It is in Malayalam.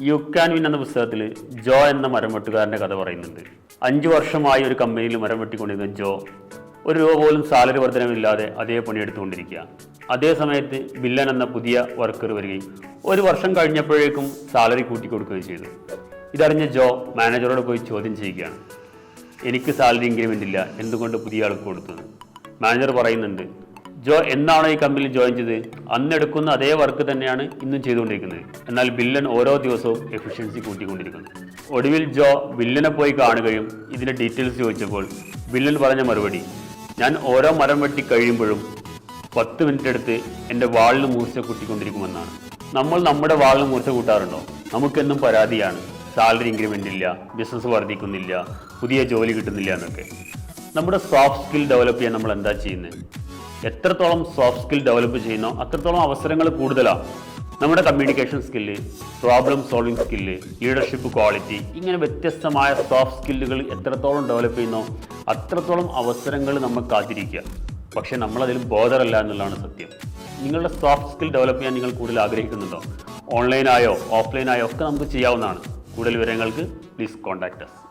യു ക്യാൻ വിൻ എന്ന പുസ്തകത്തിൽ ജോ എന്ന മരം വെട്ടുകാരന്റെ കഥ പറയുന്നുണ്ട്. അഞ്ച് വർഷമായി ഒരു കമ്പനിയിൽ മരം വെട്ടിക്കൊണ്ടിരുന്ന ജോ ഒരു രൂപ പോലും സാലറി വർധനമില്ലാതെ അതേ പണിയെടുത്തുകൊണ്ടിരിക്കുക അതേ സമയത്ത് ബില്ലൻ എന്ന പുതിയ വർക്കർ വരികയും ഒരു വർഷം കഴിഞ്ഞപ്പോഴേക്കും സാലറി കൂട്ടി കൊടുക്കുകയും ചെയ്തു. ഇതറിഞ്ഞ ജോ മാനേജറോട് പോയി ചോദ്യം ചെയ്യുകയാണ്. എനിക്ക് സാലറി ഇൻക്രിമെന്റ് ഇല്ല. എന്തുകൊണ്ട് പുതിയ ആൾക്ക് കൊടുത്തത് മാനേജർ പറയുന്നുണ്ട് ജോ എന്നാണോ ഈ കമ്പനിയിൽ ജോയിൻ ചെയ്തത്? അന്നെടുക്കുന്ന അതേ വർക്ക് തന്നെയാണ് ഇന്നും ചെയ്തുകൊണ്ടിരിക്കുന്നത്. എന്നാൽ ബില്ലൻ ഓരോ ദിവസവും എഫിഷ്യൻസി കൂട്ടിക്കൊണ്ടിരിക്കുന്നു. ഒടുവിൽ ജോ ബില്ലനെ പോയി കാണുകയും ഇതിന്റെ ഡീറ്റെയിൽസ് ചോദിച്ചപ്പോൾ ബില്ലൻ പറഞ്ഞ മറുപടി ഞാൻ ഓരോ മരം വെട്ടി കഴിയുമ്പോഴും പത്ത് മിനിറ്റ് എടുത്ത് എന്റെ വാളിന് മൂർച്ച കൂട്ടിക്കൊണ്ടിരിക്കുമെന്നാണ്. നമ്മൾ നമ്മുടെ വാളിന് മൂർച്ച കൂട്ടാറുണ്ടോ? നമുക്കെന്നും പരാതിയാണ്. സാലറി ഇൻക്രിമെന്റ് ഇല്ല ബിസിനസ് വർദ്ധിക്കുന്നില്ല പുതിയ ജോലി കിട്ടുന്നില്ല എന്നൊക്കെ. നമ്മുടെ സോഫ്റ്റ് സ്കിൽ ഡെവലപ്പ് ചെയ്യാൻ നമ്മൾ എന്താ ചെയ്യുന്നത്? എത്രത്തോളം സോഫ്റ്റ് സ്കിൽ ഡെവലപ്പ് ചെയ്യുന്നോ അത്രത്തോളം അവസരങ്ങൾ കൂടുതലാണ് നമ്മുടെ communication skill problem solving skill leadership quality ഇങ്ങനെ വ്യത്യസ്തമായ സോഫ്റ്റ് സ്കില്ലുകൾ എത്രത്തോളം ഡെവലപ്പ് ചെയ്യുന്നോ അത്രത്തോളം അവസരങ്ങൾ നമ്മൾ കാത്തിരിക്കുക. പക്ഷേ നമ്മളതിൽ ബോധറല്ല എന്നുള്ളതാണ് സത്യം. നിങ്ങളുടെ സോഫ്റ്റ് സ്കിൽ ഡെവലപ്പ് ചെയ്യാൻ നിങ്ങൾ കൂടുതൽ ആഗ്രഹിക്കുന്നുണ്ടോ? ഓൺലൈനായോ ഓഫ്ലൈനായോ ഒക്കെ നമുക്ക് ചെയ്യാവുന്നതാണ്. കൂടുതൽ വിവരങ്ങൾക്ക് പ്ലീസ് കോൺടാക്ട് അസ്